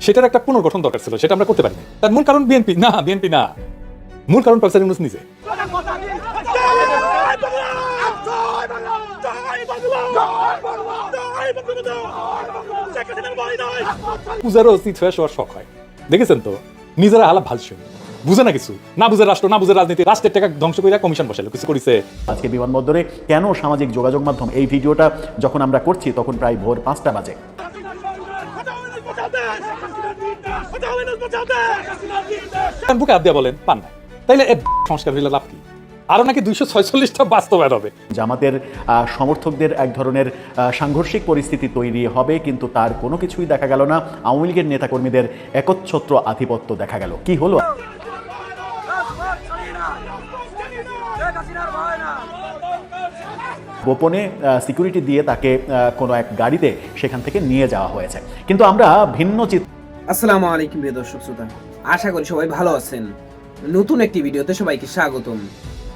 সেটার একটা পুনর্গঠন দরকার ছিল, সেটা আমরা করতে পারিনি। তার মূল কারণ বিএনপি, না বিএনপি না। মূল কারণ প্রফেসর ইউনুস নিজে! পূজারও অতীত হয়ে শোয়ার শখ হয়। দেখেছেন তো? নিজেরা হালা ভালছে বুঝে না কিছু। না বুঝে রাষ্ট্র না বুঝে রাজনীতি রাষ্ট্রের টাকা ধ্বংস করে কমিশন বসালো কিছু করেছে। আজকে বিমানবন্দরে কেন সামাজিক যোগাযোগ মাধ্যম এই ভিডিওটা যখন আমরা করছি তখন প্রায় ভোর পাঁচটা বাজে! বুকে হাত দিয়ে বলেন পান নাই। তাইলে সংস্কার হইলে লাভ কি? আরও নাকি দুইশো ছয়চল্লিশটা বাস্তবায়ন হবে। জামাতের সমর্থকদের এক ধরনের সাংঘর্ষিক পরিস্থিতি তৈরি হবে কিন্তু তার কোনো কিছুই দেখা গেল না। আওয়ামী লীগের নেতাকর্মীদের একচ্ছত্র আধিপত্য দেখা গেল। কি হলো? গোপনে সিকিউরিটি দিয়ে তাকে কোনো এক গাড়িতে সেখান থেকে নিয়ে যাওয়া হয়েছে। কিন্তু আমরা ভিন্ন চিত্র আসসালামু আলাইকুম প্রিয় দর্শক শ্রোতা। আশা করি সবাই ভালো আছেন। নতুন একটি ভিডিওতে সবাইকে স্বাগতম।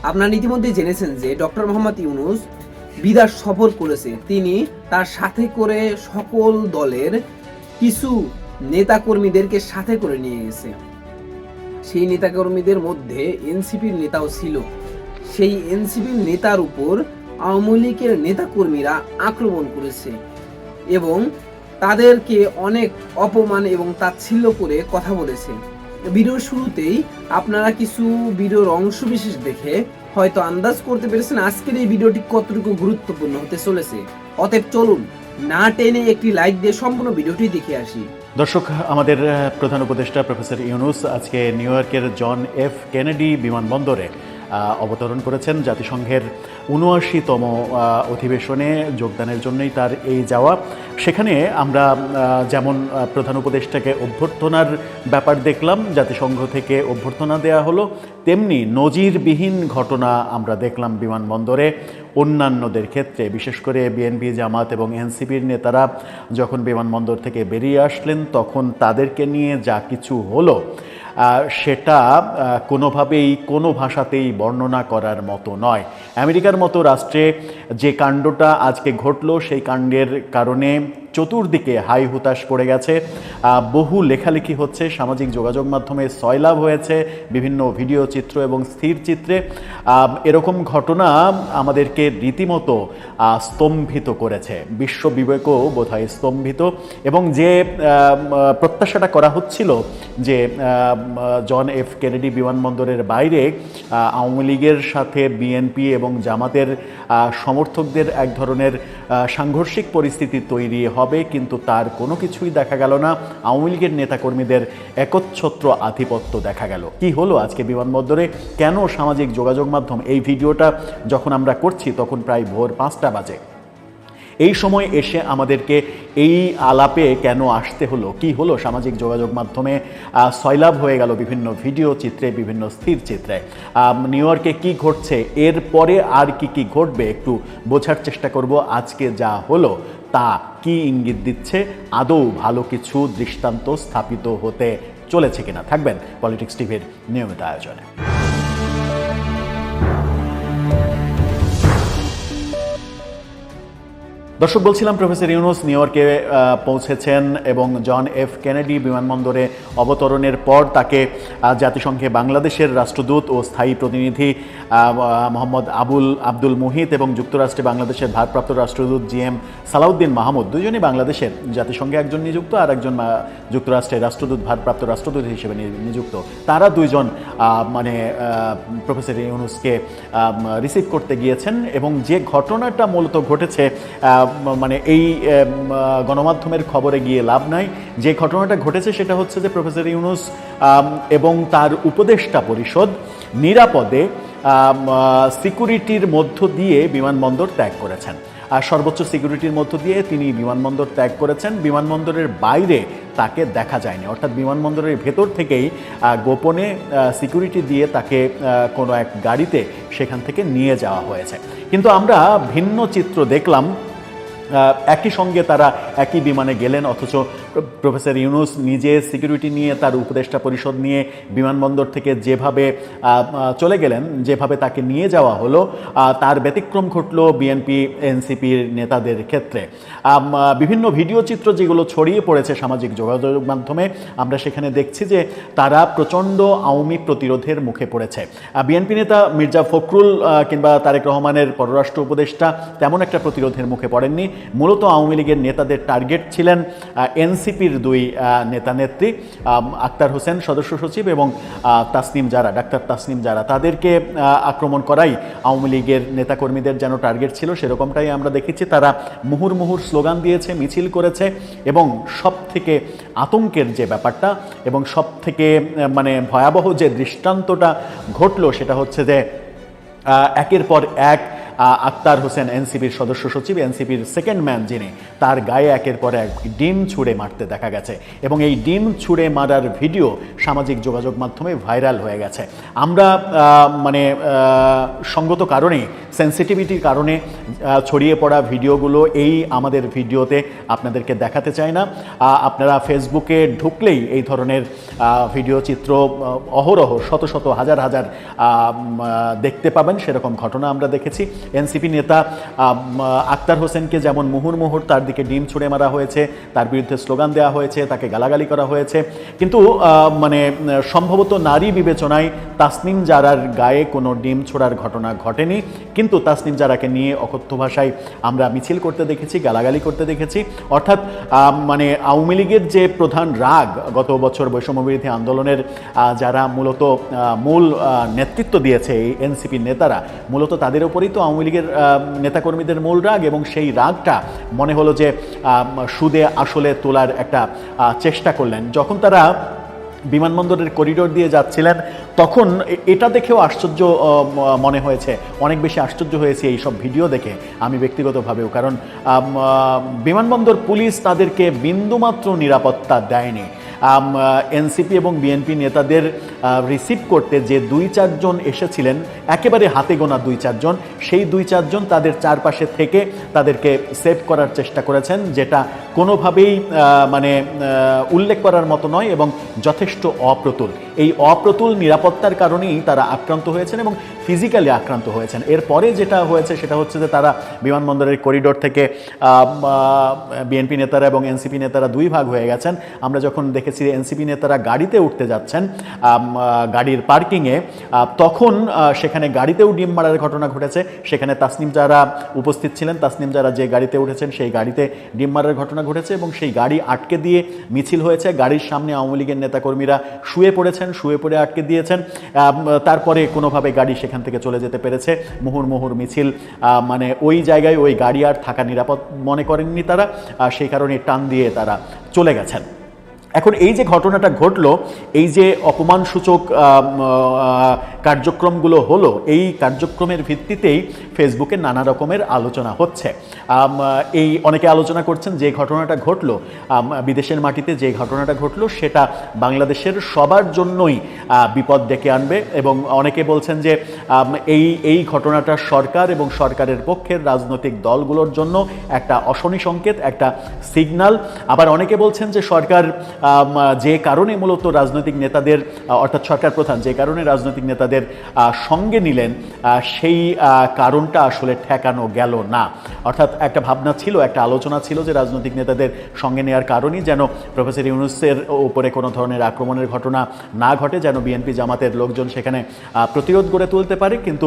আপনারা ইতিমধ্যে জেনেছেন যে ডক্টর মোহাম্মদ ইউনুস বিদার সফর করেছে। তিনি তার সাথে করে সকল দলের কিছু নেতাকর্মীদেরকে সাথে করে নিয়ে গেছে। সেই নেতাকর্মীদের মধ্যে এনসিপির নেতাও ছিল। সেই এনসিপির নেতার উপর আওয়ামী লীগের নেতাকর্মীরা আক্রমণ করেছে এবং তাদেরকে অনেক অপমান এবং তাচ্ছিল্য করে কথা বলেছে। ভিডিওর শুরুতেই আপনারা কিছু ভিডিওর অংশ বিশেষ দেখে হয়তো আন্দাজ করতে পেরেছেন আজকের এই ভিডিওটি কতটুকু গুরুত্বপূর্ণ হতে চলেছে। অতএব চলুন না টেনে একটি লাইক দিয়ে সম্পূর্ণ ভিডিওটি দেখে আসি। দর্শক, আমাদের প্রধান উপদেষ্টা প্রফেসর ইউনুস আজকে নিউ ইয়র্কের জন এফ কেনেডি বিমানবন্দরে অবতরণ করেছেন জাতিসংঘের উনআশিতম অধিবেশনে যোগদানের জন্যই তার এই যাওয়া। সেখানে আমরা যেমন প্রধান উপদেষ্টাকে অভ্যর্থনার ব্যাপার দেখলাম, জাতিসংঘ থেকে অভ্যর্থনা দেয়া হলো। তেমনি নজিরবিহীন ঘটনা আমরা দেখলাম বিমানবন্দরে অন্যান্যদের ক্ষেত্রে। বিশেষ করে বিএনপি, জামাত এবং এনসিপির নেতারা যখন বিমানবন্দর থেকে বেরিয়ে আসলেন, তখন তাদেরকে নিয়ে যা কিছু হলো সেটা কোনোভাবেই কোনো ভাষাতেই বর্ণনা করার মতো নয়। আমেরিকার মতো রাষ্ট্রে যে কাণ্ডটা আজকে ঘটল, সেই কাণ্ডের কারণে চতুর্দিকে হাই হুতাশ পড়ে গেছে। বহু লেখালেখি হচ্ছে, সামাজিক যোগাযোগ মাধ্যমে সয়লাভ হয়েছে, বিভিন্ন ভিডিও চিত্র এবং স্থির চিত্রে। এরকম ঘটনা আমাদেরকে রীতিমতো স্তম্ভিত করেছে। বিশ্ব বিবেকও বোধহয় স্তম্ভিত। এবং যে প্রত্যাশাটা করা হচ্ছিল যে জন এফ কেনেডি বিমানবন্দরের বাইরে আওয়ামী লীগের সাথে বিএনপি এবং জামাতের সমর্থকদের এক ধরনের সাংঘর্ষিক পরিস্থিতি তৈরি হবে কিন্তু তার কোনো কিছুই দেখা গেল না। আওয়ামী লীগের নেতাকর্মীদের একচ্ছত্র আধিপত্য দেখা গেল। কি হলো আজকে বিমানবন্দরে? কেন সামাজিক যোগাযোগ মাধ্যম এই ভিডিওটা যখন আমরা করছি তখন প্রায় ভোর পাঁচটা বাজে। এই সময় এসে আমাদেরকে এই আলাপে কেন আসতে হলো? কি হলো সামাজিক যোগাযোগ মাধ্যমে? সয়লাভ হয়ে গেল বিভিন্ন ভিডিও চিত্রে, বিভিন্ন স্থির চিত্রে। নিউ ইয়র্কে কী ঘটছে? এরপরে আর কি কি ঘটবে একটু বোঝার চেষ্টা করব আজকে যা হলো। তা কি ইঙ্গিত দিচ্ছে? আদৌ ভালো কিছু দৃষ্টান্ত স্থাপিত হতে চলেছে কিনা? থাকবেন পলিটিক্স টিভির নিয়মিত আয়োজনে। দর্শক, বলছিলাম প্রফেসর ইউনুস নিউ ইয়র্কে পৌঁছেছেন এবং জন এফ কেনেডি বিমানবন্দরে অবতরণের পর তাকে জাতিসংঘে বাংলাদেশের রাষ্ট্রদূত ও স্থায়ী প্রতিনিধি মোহাম্মদ আবুল, আব্দুল মুহিত এবং যুক্তরাষ্ট্রে বাংলাদেশের ভারপ্রাপ্ত রাষ্ট্রদূত জি এম সালাউদ্দিন মাহমুদ দুজনই বাংলাদেশের জাতিসংঘে একজন নিযুক্ত আর একজন যুক্তরাষ্ট্রের রাষ্ট্রদূত, ভারপ্রাপ্ত রাষ্ট্রদূত হিসেবে নিযুক্ত। তারা দুইজন মানে প্রফেসর ইউনুসকে রিসিভ করতে গিয়েছেন এবং যে ঘটনাটা মূলত ঘটেছে মানে এই গণমাধ্যমের খবরে গিয়ে লাভ নাই। যে ঘটনাটা ঘটেছে সেটা হচ্ছে যে প্রফেসর ইউনুস এবং তার উপদেষ্টা পরিষদ নিরাপদে সিকিউরিটির মধ্য দিয়ে বিমানবন্দর ত্যাগ করেছেন। আর সর্বোচ্চ সিকিউরিটির মধ্য দিয়ে তিনি বিমানবন্দর ত্যাগ করেছেন। বিমানবন্দরের বাইরে তাকে দেখা যায়নি। অর্থাৎ বিমানবন্দরের ভেতর থেকেই গোপনে সিকিউরিটি দিয়ে তাকে কোনো এক গাড়িতে সেখান থেকে নিয়ে যাওয়া হয়েছে। কিন্তু আমরা ভিন্ন চিত্র দেখলাম একই সঙ্গে তারা একই বিমানে গেলেন, অথচ প্রফেসর ইউনুস নিজে সিকিউরিটি নিয়ে, তার উপদেষ্টা পরিষদ নিয়ে বিমানবন্দর থেকে যেভাবে চলে গেলেন, যেভাবে তাকে নিয়ে যাওয়া হলো তার ব্যতিক্রম ঘটলো বিএনপি, এনসিপির নেতাদের ক্ষেত্রে। বিভিন্ন ভিডিও চিত্র যেগুলো ছড়িয়ে পড়েছে সামাজিক যোগাযোগ মাধ্যমে, আমরা সেখানে দেখছি যে তারা প্রচণ্ড আওয়ামী প্রতিরোধের মুখে পড়েছে। বিএনপি নেতা মির্জা ফখরুল কিংবা তারেক রহমানের পররাষ্ট্র উপদেষ্টা তেমন একটা প্রতিরোধের মুখে পড়েননি। মূলত আওয়ামী লীগের নেতাদের টার্গেট ছিলেন এনসিপির দুই নেতা নেত্রী আক্তার হোসেন সদস্য সচিব এবং তাসনিম যারা ডাক্তার তাসনিম যারা তাদেরকে আক্রমণ করাই আওয়ামী লীগের নেতাকর্মীদের যেন টার্গেট ছিল, সেরকমটাই আমরা দেখেছি। তারা মুহুর মুহুর স্লোগান দিয়েছে, মিছিল করেছে এবং সব থেকে আতঙ্কের যে ব্যাপারটা এবং সব থেকে মানে ভয়াবহ যে দৃষ্টান্তটা ঘটলো সেটা হচ্ছে যে একের পর এক আক্তার হোসেন এনসিপির সদস্য সচিব, এনসিপির সেকেন্ড ম্যান যিনি, তার গায়ে একের পর এক ডিম ছুঁড়ে মারতে দেখা গেছে। এবং এই ডিম ছুঁড়ে মারার ভিডিও সামাজিক যোগাযোগ মাধ্যমে ভাইরাল হয়ে গেছে। আমরা মানে সঙ্গত কারণে সেন্সিটিভিটির কারণে ছড়িয়ে পড়া ভিডিওগুলো এই আমাদের ভিডিওতে আপনাদেরকে দেখাতে চাই না। আপনারা ফেসবুকে ঢুকলেই এই ধরনের ভিডিও চিত্র অহরহ শত শত হাজার হাজার দেখতে পাবেন। সেরকম ঘটনা আমরা দেখেছি। এনসিপি নেতা আক্তার হোসেনকে যেমন মুহুর মুহুর তার দিকে ডিম ছুঁড়ে মারা হয়েছে, তার বিরুদ্ধে স্লোগান দেওয়া হয়েছে, তাকে গালাগালি করা হয়েছে। কিন্তু মানে সম্ভবত নারী বিবেচনায় তাসনিম জারার গায়ে কোনো ডিম ছোড়ার ঘটনা ঘটেনি। কিন্তু তাসনিম জারাকে নিয়ে অকথ্য ভাষায় আমরা মিছিল করতে দেখেছি, গালাগালি করতে দেখেছি। অর্থাৎ মানে আওয়ামী লীগের যে প্রধান রাগ গত বছর বৈষম্যবিরোধী আন্দোলনের যারা মূলত মূল নেতৃত্ব দিয়েছে এই এনসিপির নেতারা, মূলত তাদের উপরেই তো আওয়ামী লীগের নেতাকর্মীদের মূল রাগ এবং সেই রাগটা মনে হলো যে সুদে আসলে তোলার একটা চেষ্টা করলেন। যখন তারা বিমানবন্দরের করিডোর দিয়ে যাচ্ছিলেন, তখন এটা দেখেও আশ্চর্য মনে হয়েছে। অনেক বেশি আশ্চর্য হয়েছে এই সব ভিডিও দেখে আমি ব্যক্তিগতভাবেও। কারণ বিমানবন্দর পুলিশ তাদেরকে বিন্দুমাত্র নিরাপত্তা দেয়নি। এনসিপি এবং বিএনপি নেতাদের রিসিভ করতে যে দুই চারজন এসেছিলেন, একেবারে হাতে গোনা দুই চারজন, সেই দুই চারজন তাদের চারপাশে থেকে তাদেরকে সেভ করার চেষ্টা করেছেন, যেটা কোনোভাবেই মানে উল্লেখ করার মতো নয় এবং যথেষ্ট অপ্রতুল। এই অপ্রতুল নিরাপত্তার কারণেই তারা আক্রান্ত হয়েছেন এবং ফিজিক্যালি আক্রান্ত হয়েছেন। এরপরে যেটা হয়েছে সেটা হচ্ছে যে তারা বিমানবন্দরের করিডোর থেকে বিএনপি নেতারা এবং এনসিপি নেতারা দুই ভাগ হয়ে গেছেন। আমরা যখন দেখেছি এনসিপি নেতারা গাড়িতে উঠতে যাচ্ছেন গাড়ির পার্কিংয়ে তখন সেখানে গাড়িতেও ডিম মারার ঘটনা ঘটেছে। সেখানে তাসনিম যারা উপস্থিত ছিলেন, তাসনিম যারা যে গাড়িতে উঠেছেন, সেই গাড়িতে ডিম মারার ঘটনা ঘটেছে এবং সেই গাড়ি আটকে দিয়ে মিছিল হয়েছে। গাড়ির সামনে আওয়ামী লীগের নেতাকর্মীরা শুয়ে পড়েছেন। শুয়ে পড়ে আটকে দিয়েছেন। তারপরে কোনোভাবে গাড়ি সেখান থেকে চলে যেতে পেরেছে। মুহুর মুহুর মিছিল মানে ওই জায়গায় ওই গাড়ি আর থাকা নিরাপদ মনে করেননি তারা। সেই কারণে টান দিয়ে তারা চলে গেছেন। এখন এই যে ঘটনাটা ঘটলো, এই যে অপমানসূচক কার্যক্রমগুলো হলো, এই কার্যক্রমের ভিত্তিতেই ফেসবুকে নানা রকমের আলোচনা হচ্ছে। এই অনেকে আলোচনা করছেন যে ঘটনাটা ঘটলো বিদেশের মাটিতে যে ঘটনাটা ঘটলো, সেটা বাংলাদেশের সবার জন্যই বিপদ ডেকে আনবে এবং অনেকে বলছেন যে এই এই ঘটনাটা সরকার এবং সরকারের পক্ষের রাজনৈতিক দলগুলোর জন্য একটা অশনি সংকেত, একটা সিগনাল। আবার অনেকে বলছেন যে সরকার যে কারণে মূলত রাজনৈতিক নেতাদের অর্থাৎ সরকার প্রধান যে কারণে রাজনৈতিক নেতাদের সঙ্গে নিলেন সেই কারণটা আসলে ঠেকানো গেল না। অর্থাৎ একটা ভাবনা ছিল, একটা আলোচনা ছিল যে রাজনৈতিক নেতাদের সঙ্গে নেওয়ার কারণেই যেন প্রফেসর ইউনুসের উপরে কোনো ধরনের আক্রমণের ঘটনা না ঘটে, যেন বিএনপি জামাতের লোকজন সেখানে প্রতিরোধ গড়ে তুলতে পারে। কিন্তু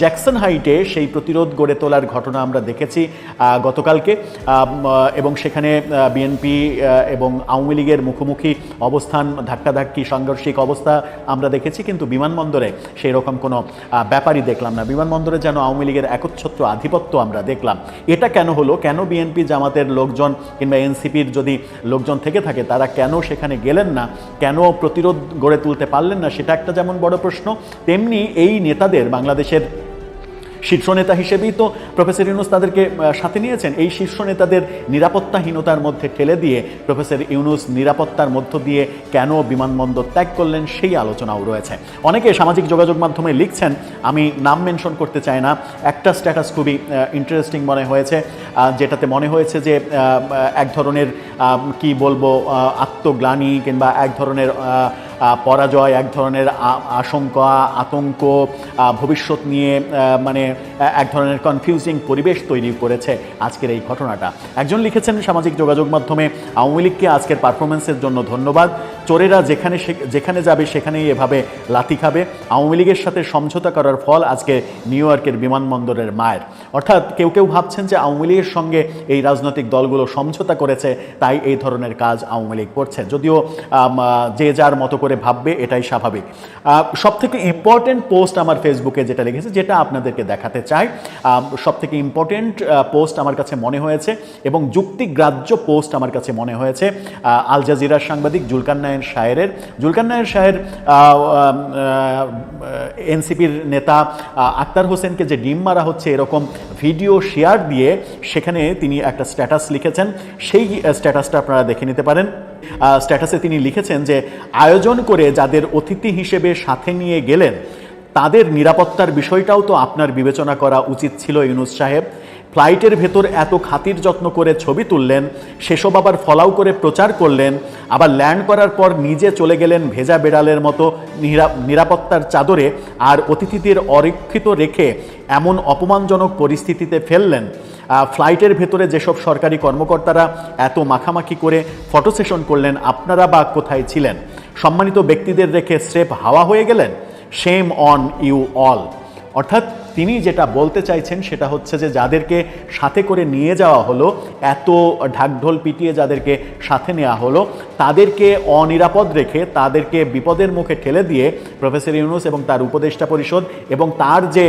জ্যাকসন হাইটে সেই প্রতিরোধ গড়ে তোলার ঘটনা আমরা দেখেছি গতকালকে এবং সেখানে বিএনপি এবং আওয়ামী লীগের মুখোমুখি অবস্থান, ধাক্কাধাক্কি, সাংঘর্ষিক অবস্থা আমরা দেখেছি, কিন্তু বিমানবন্দরে সেই রকম কোনো ব্যাপারই দেখলাম না। বিমানবন্দরে যেন আওয়ামী লীগের একচ্ছত্র আধিপত্য আমরা দেখলাম। এটা কেন হলো? কেন বিএনপি জামাতের লোকজন কিংবা এনসিপির যদি লোকজন থেকে থাকে, তারা কেন সেখানে গেলেন না? কেন প্রতিরোধ গড়ে তুলতে পারলেন না? সেটা একটা যেমন বড় প্রশ্ন, তেমনি এই নেতাদের, বাংলাদেশের শীর্ষ নেতা হিসেবেই তো প্রফেসর ইউনুস তাদেরকে সাথে নিয়েছেন। এই শীর্ষ নেতাদের নিরাপত্তাহীনতার মধ্যে ঠেলে দিয়ে প্রফেসর ইউনুস নিরাপত্তার মধ্য দিয়ে কেন বিমানবন্দর ত্যাগ করলেন সেই আলোচনাও রয়েছে। অনেকে সামাজিক যোগাযোগ মাধ্যমে লিখছেন, আমি নাম মেনশন করতে চাই না। একটা স্ট্যাটাস খুবই ইন্টারেস্টিং মনে হয়েছে যেটাতে মনে হয়েছে যে এক ধরনের কি বলব আত্মগ্লানি কিংবা এক ধরনের পরাজয়, এক ধরনের আশঙ্কা, আতঙ্ক ভবিষ্যৎ নিয়ে মানে এক ধরনের কনফিউজিং পরিবেশ তৈরি করেছে আজকের এই ঘটনাটা। একজন লিখেছেন সামাজিক যোগাযোগ মাধ্যমে, আওয়ামী লীগকে আজকের পারফরমেন্সের জন্য ধন্যবাদ। চোরেরা যেখানে যেখানে যাবে সেখানেই এভাবে লাথি খাবে। আওয়ামী লীগের সাথে সমঝোতা করার ফল আজকে নিউ ইয়র্কের বিমানবন্দরের মায়ের। অর্থাৎ কেউ কেউ ভাবছেন যে আওয়ামী লীগের সঙ্গে এই রাজনৈতিক দলগুলো সমঝোতা করেছে, তাই এই ধরনের কাজ আওয়ামী লীগ করছে। যদিও যে যার মতো করে ভাববে, এটাই স্বাভাবিক। সব থেকে ইম্পর্টেন্ট পোস্ট আমার ফেসবুকে যেটা লিখেছে, যেটা আপনাদেরকে দেখাতে চাই সব থেকে ইম্পর্টেন্ট পোস্ট আমার কাছে মনে হয়েছে এবং যুক্তিগ্রাহ্য পোস্ট আমার কাছে মনে হয়েছে আল জাজিরার সাংবাদিক জুলকান নায়ন শায়েরের। জুলকান নায়ন শায়ের এনসিপির নেতা আক্তার হোসেনকে যে ডিম মারা হচ্ছে এরকম ভিডিও শেয়ার দিয়ে সেখানে তিনি একটা স্ট্যাটাস লিখেছেন। সেই স্ট্যাটাসটা আপনারা দেখে নিতে পারেন। স্ট্যাটাসে তিনি লিখেছেন যে, আয়োজন করে যাদের অতিথি হিসেবে সাথে নিয়ে গেলেন, তাদের নিরাপত্তার বিষয়টাও তো আপনার বিবেচনা করা উচিত ছিল, ইউনুস সাহেব। ফ্লাইটের ভেতর এত খাতির যত্ন করে ছবি তুললেন, সেসব আবার ফলাও করে প্রচার করলেন, আবার ল্যান্ড করার পর নিজে চলে গেলেন ভেজা বেড়ালের মতো নিরা- নিরাপত্তার চাদরে, আর অতিথিদের অরক্ষিত রেখে এমন অপমানজনক পরিস্থিতিতে ফেললেন। ফ্লাইটের ভেতরে যেসব সরকারি কর্মকর্তারা এত মাখামাখি করে ফটো সেশন করলেন, আপনারা বা কোথায় ছিলেন? সম্মানিত ব্যক্তিদের রেখে স্রেফ হাওয়া হয়ে গেলেন? সেম অন ইউ অল অর্থাৎ তিনি যেটা বলতে চাইছেন সেটা হচ্ছে যে যাদেরকে সাথে করে নিয়ে যাওয়া হলো, এত ঢাকঢোল পিটিয়ে যাদেরকে সাথে নেওয়া হলো, তাদেরকে অনিরাপদ রেখে, তাদেরকে বিপদের মুখে ঠেলে দিয়ে প্রফেসর ইউনুস এবং তার উপদেষ্টা পরিষদ এবং তার যে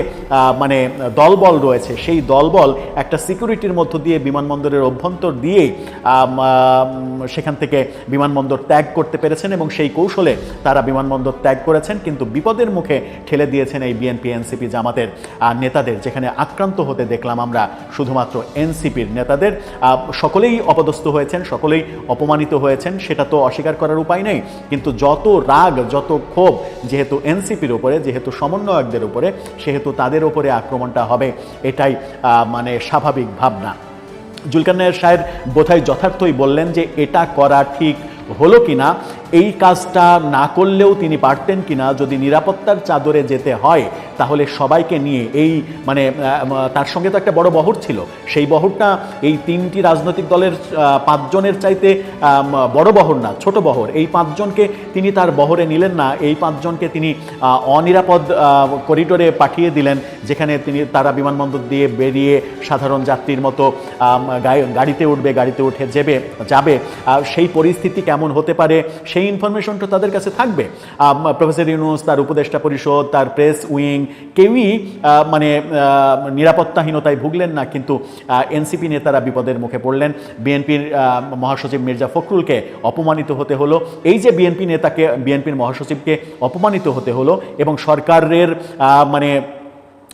মানে দলবল রয়েছে, সেই দলবল একটা সিকিউরিটির মধ্য দিয়ে বিমানবন্দরের অভ্যন্তর দিয়েই সেখান থেকে বিমানবন্দর ত্যাগ করতে পেরেছেন এবং সেই কৌশলে তারা বিমানবন্দর ত্যাগ করেছেন, কিন্তু বিপদের মুখে ঠেলে দিয়েছেন এই বিএনপি, এনসিপি জামাতের। নেতাদের, যেখানে আক্রান্ত হতে দেখলাম আমরা শুধুমাত্র এনসিপির নেতাদের। সকলেই অপদস্থ হয়েছেন, সকলেই অপমানিত হয়েছেন, সেটা তো অস্বীকার করার উপায় নেই। কিন্তু যত রাগ, যত ক্ষোভ, যেহেতু এনসিপির উপরে, যেহেতু সমন্বয়কদের উপরে, সেহেতু তাদের উপরে আক্রমণটা হবে, এটাই মানে স্বাভাবিক ভাবনা। জুলকান্নায়ের সাহেব বোধহয় যথার্থই বললেন যে, এটা করা ঠিক হলো কিনা? এই কাজটা না করলেও তিনি পারতেন কিনা যদি নিরাপত্তার চাদরে যেতে হয়, তাহলে সবাইকে নিয়ে এই মানে তার সঙ্গে তো একটা বড় বহর ছিল। সেই বহরটা এই তিনটি রাজনৈতিক দলের পাঁচজনের চাইতে বড় বহর না, ছোট বহর। এই পাঁচজনকে তিনি তার বহরে নিলেন না, এই পাঁচজনকে তিনি অনিরাপদ করিডোরে পাঠিয়ে দিলেন, যেখানে তিনি তারা বিমানবন্দর দিয়ে বেরিয়ে সাধারণ যাত্রীর মতো গাড়িতে উঠবে, গাড়িতে উঠে যাবে যাবে। সেই পরিস্থিতি কেমন হতে পারে সেই ইনফরমেশনটা তাদের কাছে থাকবে। প্রফেসর ইউনুস তার উপদেষ্টা পরিষদ, তার প্রেস উইং কেউই মানে নিরাপত্তাহীনতায় ভুগলেন না, কিন্তু এনসিপি নেতারা বিপদের মুখে পড়লেন। বিএনপির মহাসচিব মির্জা ফখরুলকে অপমানিত হতে হলো। এই যে বিএনপি নেতাকে বিএনপির মহাসচিবকে অপমানিত হতে হলো এবং সরকারের মানে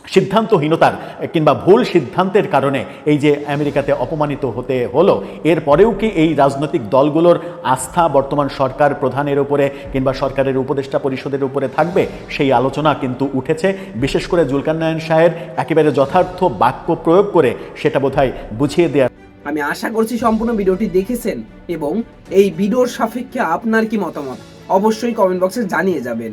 সিদ্ধান্তহীনতার কিংবা ভুল সিদ্ধান্তের কারণে এই যে আমেরিকাতে অপমানিত হতে হলো এরপরেও কি এই রাজনৈতিক দলগুলোর আস্থা বর্তমান সরকার প্রধানের উপরে কিংবা সরকারের উপদেষ্টা পরিষদের উপরে থাকবে? সেই আলোচনা কিন্তু উঠেছে। বিশেষ করে জুলকান্নায়ন সাহের একেবারে যথার্থ বাক্য প্রয়োগ করে সেটা বোধহয় বুঝিয়ে দেওয়ার আমি আশা করছি সম্পূর্ণ ভিডিওটি দেখেছেন এবং এই ভিডিওর সাপেক্ষে আপনার কি মতামত? অবশ্যই কমেন্ট বক্সে জানিয়ে যাবেন।